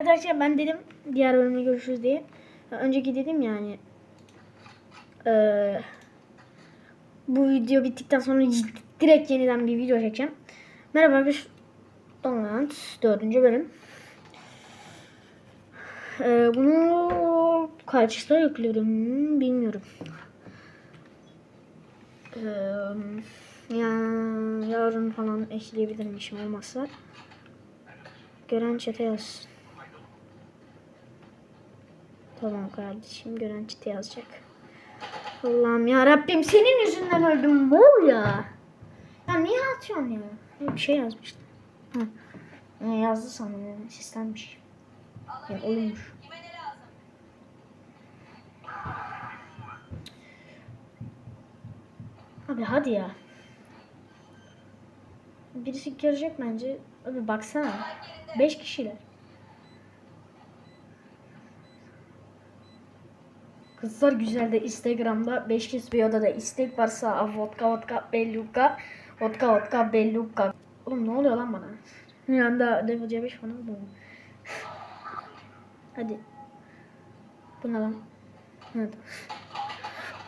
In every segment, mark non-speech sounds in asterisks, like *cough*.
Arkadaşlar ben dedim diğer bölümde görüşürüz diye. Önceki dedim yani. Eee bu video bittikten sonra direkt yeniden bir video çekeceğim. Merhaba arkadaşlar. Donland 4. bölüm. Eee bunu kaçta yüklüyorum bilmiyorum. Eee yani yarın falan ekleyebilirim işim olmazsa. Gören çete yazsın. Tamam kardeşim gören çete yazacak. Allah'ım ya Rabbim senin yüzünden öldüm bol ya. Ya niye atıyorsun ya? Bir şey yazmıştı. Ha. Yazdı sanırım sistemmiş. Ya oyunmuş. Abi hadi ya. Birisi görecek bence. Abi baksana. 5 kişiler. Kızlar güzel de Instagram'da 5 kez bir odada istek varsa vodka vodka belluka vodka vodka belluka. Oğlum ne oluyor lan bana? Bir anda Devil C5 falan oldu. Hadi. Bu ne lan? Evet.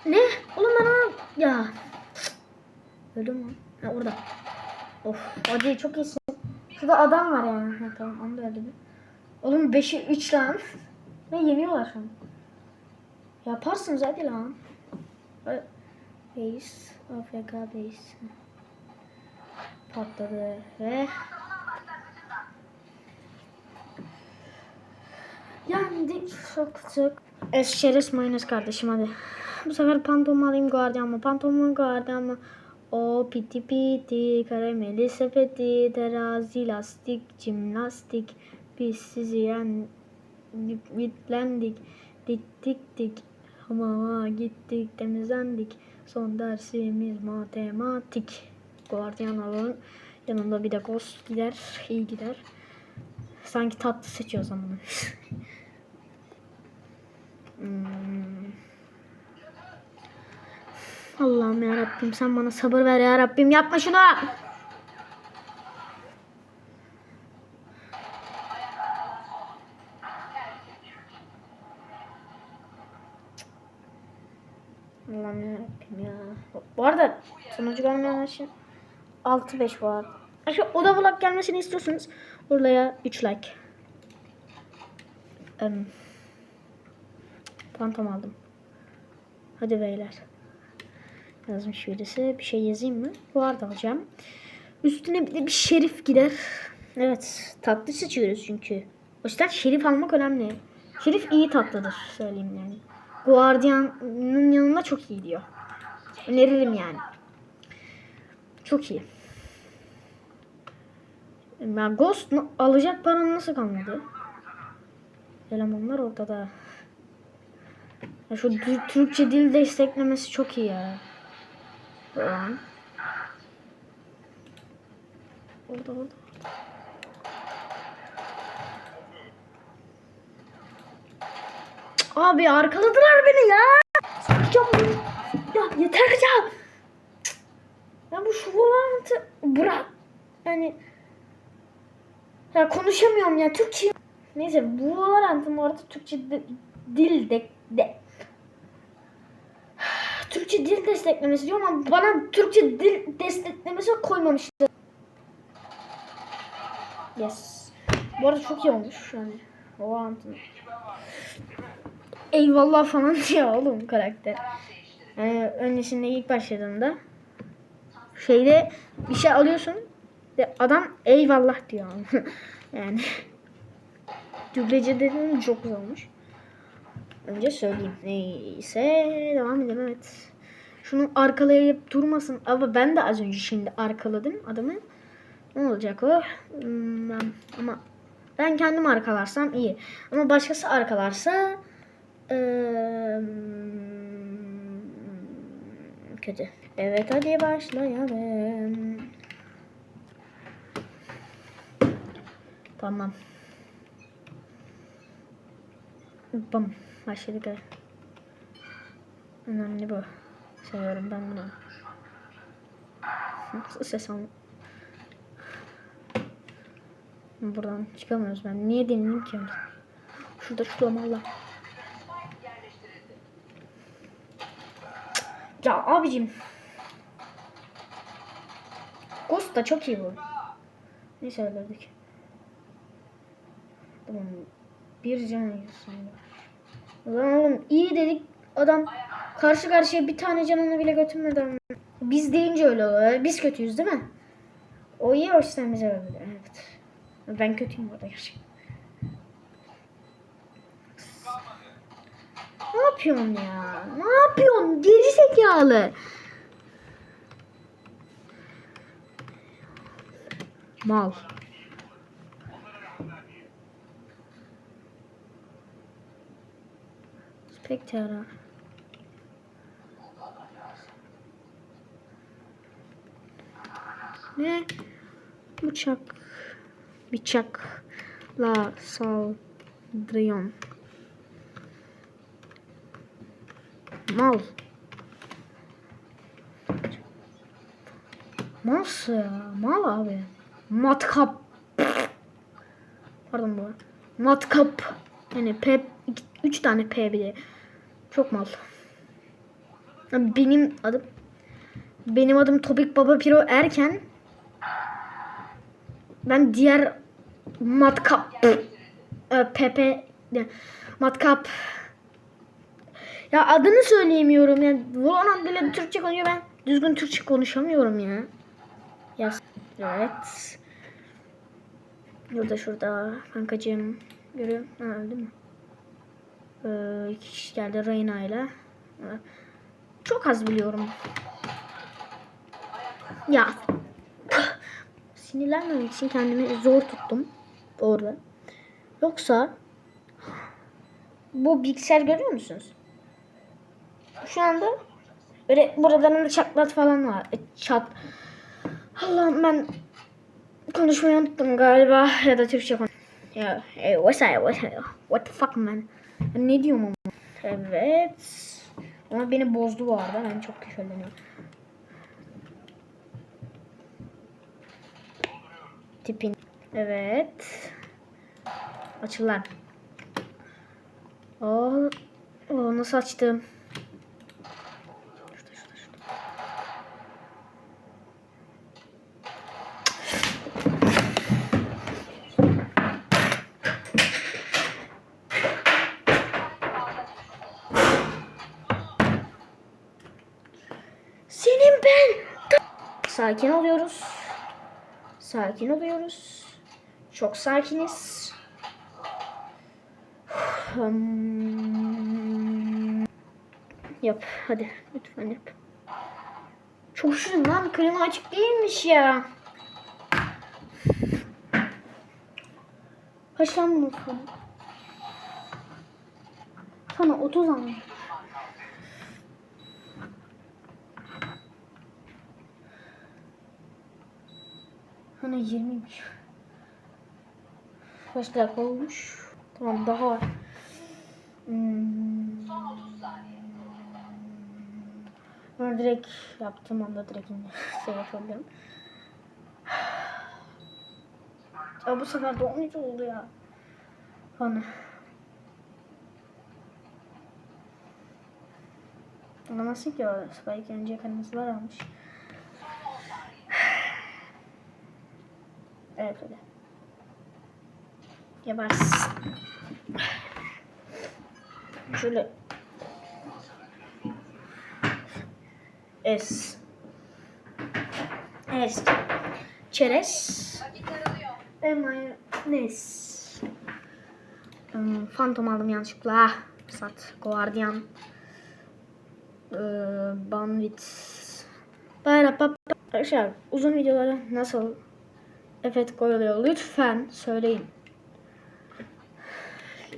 Ne? Oğlum ben ona... Ya. Öldüm mü? Ha orada. Of. Hadi çok iyisin. Şurada adam var yani. Ha, tamam onu da öldürdüm. Oğlum 5'e 3 lan. Ne yeniyorlar şu an. Yaparsınız hadi lan. Base. AFK base. Patladı ve Yendik çok çok. Eşeriz mayonez kardeşim hadi. Bu sefer pantolon alayım? Pantolon guardian mı? O piti piti karameli sepeti terazi lastik jimnastik biz sizi yen bitlendik diktik dik hamama gittik temizlendik. Son dersimiz matematik. Guardian alın yanında bir de ghost gider iyi gider. Sanki tatlı seçiyor zaman. *laughs* Hmm. Allah'ım ya Rabbim sen bana sabır ver ya Rabbim yapma şunu. Sonucu görmeyenler için 6-5 bu arada. Şu oda vlog gelmesini istiyorsanız oraya 3 like. Um, Pantom aldım. Hadi beyler. Yazmış birisi. Bir şey yazayım mı? Bu arada alacağım. Üstüne bir de bir şerif gider. Evet. Tatlı seçiyoruz çünkü. O yüzden şerif almak önemli. Şerif iyi tatlıdır. Söyleyeyim yani. Guardian'ın yanında çok iyi diyor. Öneririm yani. Çok iyi. Ben Ghost alacak param nasıl kalmadı? Elemanlar ortada. Ya şu Tür- Türkçe dil desteklemesi çok iyi ya. Lan. Orada orada. Abi arkaladılar beni ya. Ya yeter ya. Ya bu şu volantı bırak. Yani ya konuşamıyorum ya Türkçe. Neyse bu Valorant'ın bu arada Türkçe de- dil de, de Türkçe dil desteklemesi diyor ama bana Türkçe dil desteklemesi koymamıştı. Yes. Bu arada çok iyi olmuş yani. Valorant'ın. Eyvallah falan diyor oğlum karakter. Yani öncesinde ilk başladığında şeyde bir şey alıyorsun ve adam eyvallah diyor. *laughs* yani dublajı dedim çok güzel olmuş. Önce söyleyeyim. Neyse devam edelim evet. Şunu arkalayıp durmasın. Ama ben de az önce şimdi arkaladım adamı. Ne olacak o? Hmm, ama ben kendim arkalarsam iyi. Ama başkası arkalarsa kötü. Evet hadi başlayalım. Tamam. Bam. Başladık. Önemli bu. Seviyorum ben bunu. Nasıl ses al? Buradan çıkamıyoruz ben. Niye deneyim ki? Şurada şurada Allah. Ya abicim. Ghost da çok iyi bu. Neyse öldürdük. Tamam. Bir can yiyorsun. Ulan oğlum iyi dedik. Adam karşı karşıya bir tane canını bile götürmedi. Biz deyince öyle oluyor. Biz kötüyüz değil mi? O iyi o yüzden bize öyle. Evet. Ben kötüyüm burada gerçekten. Yapıyorsun ya? Ne yapıyorsun? Geri zekalı. Mal. Spectre. Ne? Bıçak. Bıçakla saldırıyorsun. Mal. Nasıl ya? Mal abi. Matkap. Pardon bu. Matkap. Yani P, 3 tane P bir de. Çok mal. Benim adım benim adım Topik Baba Piro Erken. Ben diğer matkap ne, matkap ya adını söyleyemiyorum ya. Volan bile Türkçe konuşuyor ben düzgün Türkçe konuşamıyorum ya. Ya evet. Burada şurada kankacığım görüyor ha, öldü mü? Ee, iki kişi geldi Reyna ile. Çok az biliyorum. Ya sinirlenmemek için kendimi zor tuttum orada. Yoksa bu bilgisayar görüyor musunuz? Şu anda böyle buradan da çatlat falan var. E, Çat. Allah'ım ben konuşmayı unuttum galiba ya da Türkçe konuş. Ya, hey, what's that? What, what the fuck man? Ben ne diyorum ama? Evet. Ama beni bozdu bu arada. Ben çok küfürleniyorum. Tipin. Evet. Açıl lan. Oh, oh nasıl açtım? Senin ben. Sakin oluyoruz. Sakin oluyoruz. Çok sakiniz. Yap hadi lütfen yap. Çok şirin lan klima açık değilmiş ya. Kaç lan bunu sana? Sana 30 almış. Hani 20'ymiş. Kaç dakika olmuş? Tamam daha var. Hmm. Ben direkt yaptığım anda direkt şey yapabilirim. *laughs* Ya bu sefer de 13 oldu ya. Hani. Anlamazsın ki o Spike önce kırmızılar almış. Evet öyle. Yaparsın. Şöyle. Es. Es. Çerez. Mayonez. Hmm, Phantom aldım yanlışlıkla. Sat. Guardian. Ee, Bandit. Bayra pap. Arkadaşlar uzun videolara nasıl efekt koyuluyor lütfen söyleyin.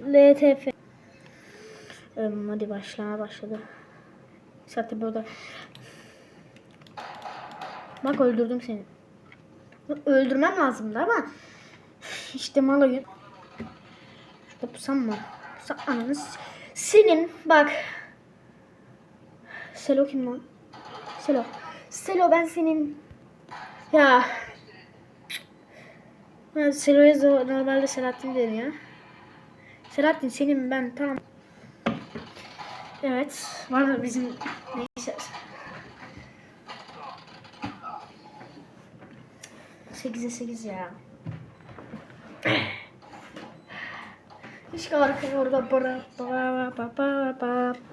LTF. Ee, hadi başlama başladı. Zaten burada. Bak öldürdüm seni. Öldürmem lazımdı ama işte mal oyun. Şurada pusam mı? Pusam ananı s- Senin bak. Selo kim lan? Selo. Selo ben senin. Ya. Da normalde Selahattin deniyor. Selahattin senin ben tamam. Evet. Var mı bizim neyse. 8'e 8 ya. İşte arkaya orada para para para para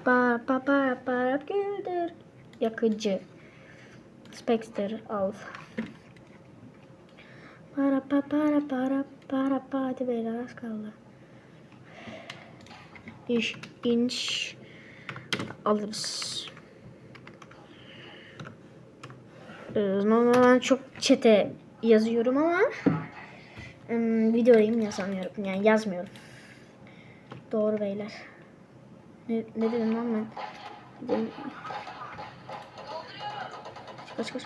para para para para güldür. Yakıcı. Spectre al. Para para para para para hadi beyler az kaldı. İş inş alırız. Ee, Normalde çok çete yazıyorum ama ım, videoyum yazamıyorum. Yani yazmıyorum. Doğru beyler. Ne, ne dedim lan ben? Dedim- Kaç kaç.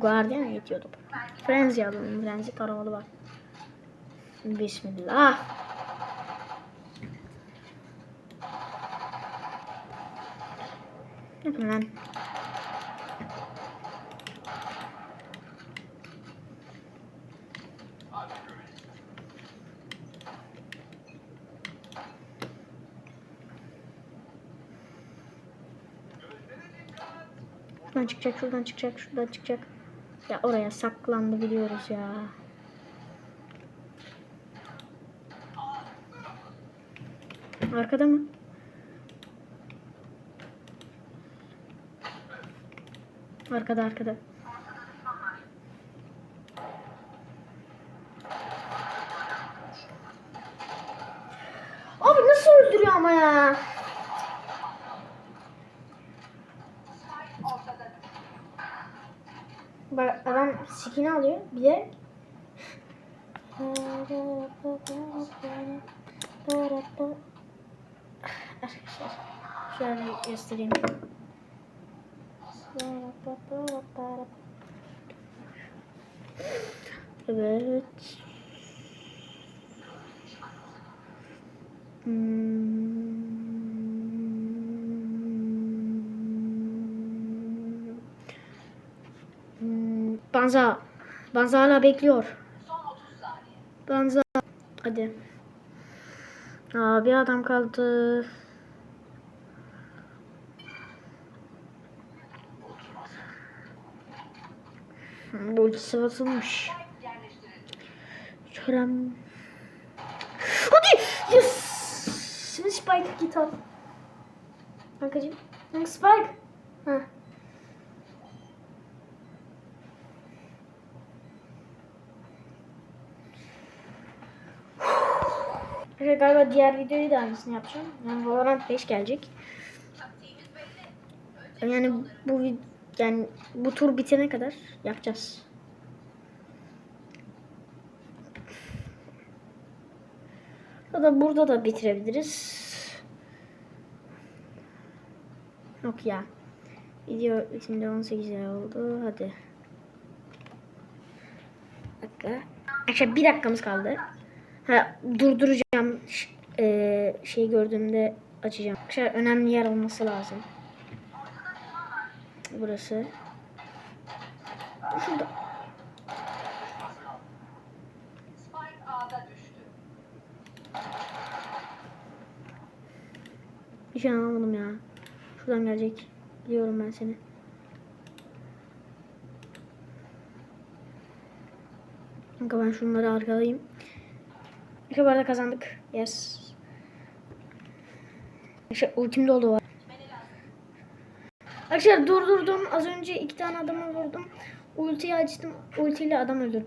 Guardian yetiyordu. Frenzy alalım. Frenzy karavalı var. Bismillah. Yapın lan. Şuradan çıkacak, şuradan çıkacak, şuradan çıkacak. Ya oraya saklandı biliyoruz ya. Arkada mı? Arkada arkada. Abi nasıl öldürüyor ama ya? Bak adam skin alıyor bir de Arkadaşlar şöyle göstereyim. Evet. Hmm. Hmm, Banza. Banza hala bekliyor. Banza. Hadi. Aa, bir adam kaldı. Bu ultisi basılmış. Çorem. Hadi! Yes! Şimdi Spike git al. Kankacığım. Kanka Spike. Ha. Evet, galiba diğer videoyu da aynısını yapacağım. Yani Valorant 5 gelecek. Yani bu yani bu tur bitene kadar yapacağız. Ya da burada da bitirebiliriz. Yok ya. Video şimdi 18 lira oldu. Hadi. Dakika. Arkadaşlar bir dakikamız kaldı. Ha, durduracağım. Eee, şey gördüğümde açacağım. Arkadaşlar önemli yer olması lazım. Burası. Şurada. Bir şey anlamadım ya. Şuradan gelecek. Biliyorum ben seni. Kanka ben şunları arkalayayım. İki barda kazandık. Yes. Arkadaşlar ultim dolu var. Arkadaşlar durdurdum. Az önce iki tane adamı vurdum. Ultiyi açtım. Ultiyle adam öldürdüm.